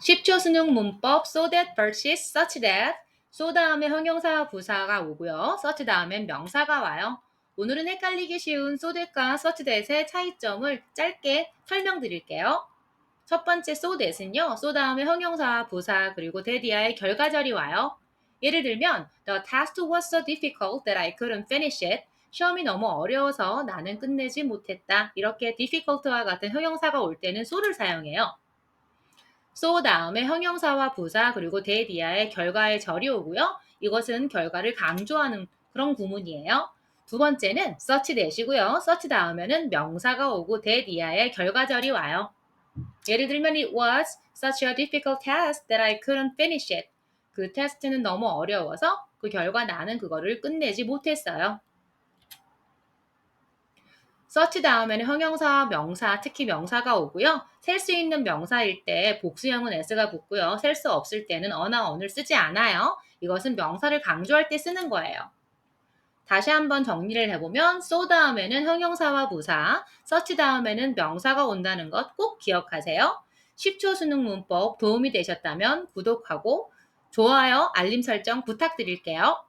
10초 수능 문법 so that versus such that so 다음에 형용사 부사가 오고요. such 다음엔 명사가 와요. 오늘은 헷갈리기 쉬운 so that과 such that의 차이점을 짧게 설명드릴게요. 첫 번째 so that은요. so 다음에 형용사 부사 그리고 이하의 결과절이 와요. 예를 들면 the test was so difficult that I couldn't finish it. 시험이 너무 어려워서 나는 끝내지 못했다. 이렇게 difficult와 같은 형용사가 올 때는 so를 사용해요. So 다음에 형용사와 부사 그리고 이하의 결과의 절이 오고요. 이것은 결과를 강조하는 그런 구문이에요. 두 번째는 such that이고요. such 다음에는 명사가 오고 이하의 결과절이 와요. 예를 들면 it was such a difficult test that I couldn't finish it. 그 테스트는 너무 어려워서 그 결과 나는 그거를 끝내지 못했어요. Such 다음에는 형용사, 명사, 특히 명사가 오고요. 셀 수 있는 명사일 때 복수형은 s가 붙고요. 셀 수 없을 때는 어나 on을 쓰지 않아요. 이것은 명사를 강조할 때 쓰는 거예요. 다시 한번 정리를 해보면 so 다음에는 형용사와 부사, such 다음에는 명사가 온다는 것 꼭 기억하세요. 10초 수능 문법 도움이 되셨다면 구독하고 좋아요, 알림 설정 부탁드릴게요.